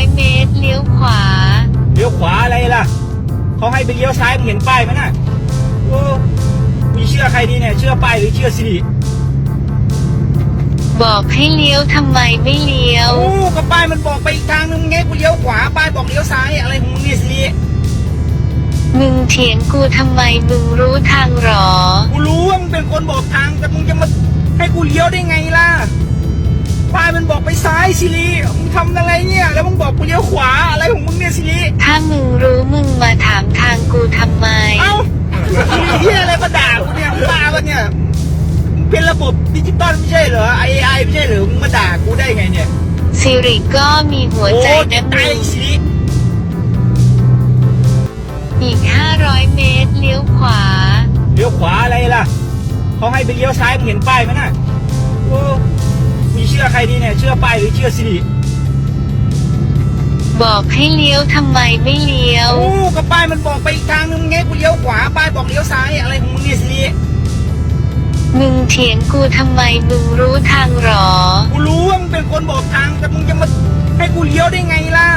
อยเมตรเลี้ยวขวา เลี้ยวขวาอะไรล่ะ เขาให้ไปเลี้ยวซ้ายเห็นป้ายไหมน่ะโอ้มีเชื่อใครดีเนี่ย เชื่อป้ายหรือเชื่อสิริบอกให้เลี้ยวทำไมไม่เลี้ยว โอ้ก็ป้ายมันบอกไปอีกทางนึงไงกูเลี้ยวขวา ป้ายบอกเลี้ยวซ้ายอะไรของมึงเนี่ยสิริมึงเถียงกูทำไมมึงรู้ทางหรอ กูรู้ว่ามึงเป็นคนบอกทางแต่มึงจะมาให้กูเลี้ยวได้ไงล่ะ ป้ายมันบอกไปซ้ายสิริมึงทำอะไรเนี่ย แล้วมึงบอกกูเลี้ยวขวาอะไรของมึงเนี่ยสิริถ้ามึงรู้มึงมาถามทางกูทำไม เอ้ามีเฮียอะไรมาด่ากูเนี่ยมึงบ้าปะเนี่ยมึงเป็นระบบดิจิตอลไม่ใช่เหรอไอไอไม่ใช่เหรอมึงมาด่ากูได้ไงเนี่ยสิริก็มีหัวโอ้ใจจะนะตามึยงสิริอีก500เมตรเลี้ยวขวา เลี้ยวขวาอะไรล่ะเขาให้ไปเลี้ยวซ้ายมึงเห็นป้ายไหมน่ะโอ้ มีเชื่อใครดีเนี่ย เชื่อป้ายหรือเชื่อสิริบอกให้เลี้ยวทำไมไม่เลี้ยว โอ้ก็ป้ายมันบอกไปอีกทางนึงไงกูเลี้ยวขวาป้ายบอกเลี้ยวซ้ายอะไรของมึงเนี่ยสิริมึงเถียงกูทำไมมึงรู้ทางหรอ กูรู้ว่ามึงเป็นคนบอกทางแต่มึงจะมาให้กูเลี้ยวได้ไงล่ะ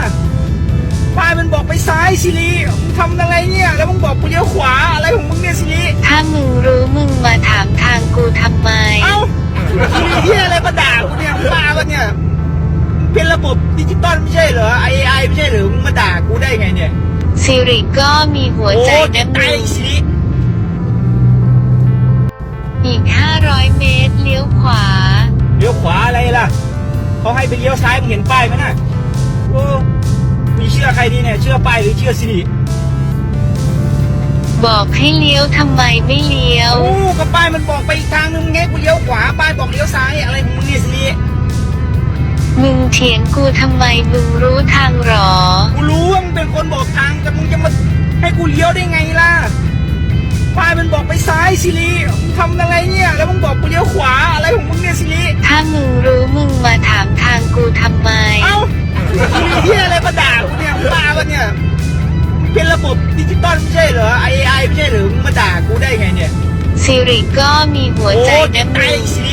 ป้ายมันบอกไปซ้ายสิริมึงทำอะไรเนี่ย แล้วมึงบอกกูเลี้ยวขวาอะไรของมึงเนี่ยสิริถ้ามึงรู้มึงมา ดิจิตอลไม่ใช่เหรอไอไอไม่ใช่เหรอมึงมาด่ากูได้ไงเนี่ยสิริก็มีหัวโอ้ใจจะนะมึตายงสิริอีก 500 เมตรเลี้ยวขวา เลี้ยวขวาอะไรล่ะเขาให้ไปเลี้ยวซ้ายมึงเห็นป้ายไหมน่ะโอ้มีเชื่อใครดีเนี่ย เชื่อป้ายหรือเชื่อสิริบอกให้เลี้ยวทำไมไม่เลี้ยว โอ้ก็ป้ายมันบอกไปอีกทางนึงไงกูเลี้ยวขวาป้ายบอกเลี้ยวซ้ายอะไรของมึงเนี่ยสิริ มึงเถียงกูทำไมมึงรู้ทางหรอ กูรู้ว่ามึงเป็นคนบอกทางแต่มึงจะมาให้กูเลี้ยวได้ไงล่ะป้ายมันบอกไปซ้ายสิริมึงทำอะไรเนี่ย แล้วมึงบอกกูเลี้ยวขวาอะไรของมึงเนี่ยสิริถ้ามึงรู้มึงมาถามทางกูทำไม เอ้ามีเฮียอะไรมาด่ากูเนี่ยมึงบ้าปะเนี่ยมึงเป็นระบบดิจิตอลไม่ใช่เหรอไอไอไม่ใช่เหรอมึงมาด่ากูได้ไงเนี่ยสิริก็มีหัวโอ้ใจจะนะมึตายงสิริ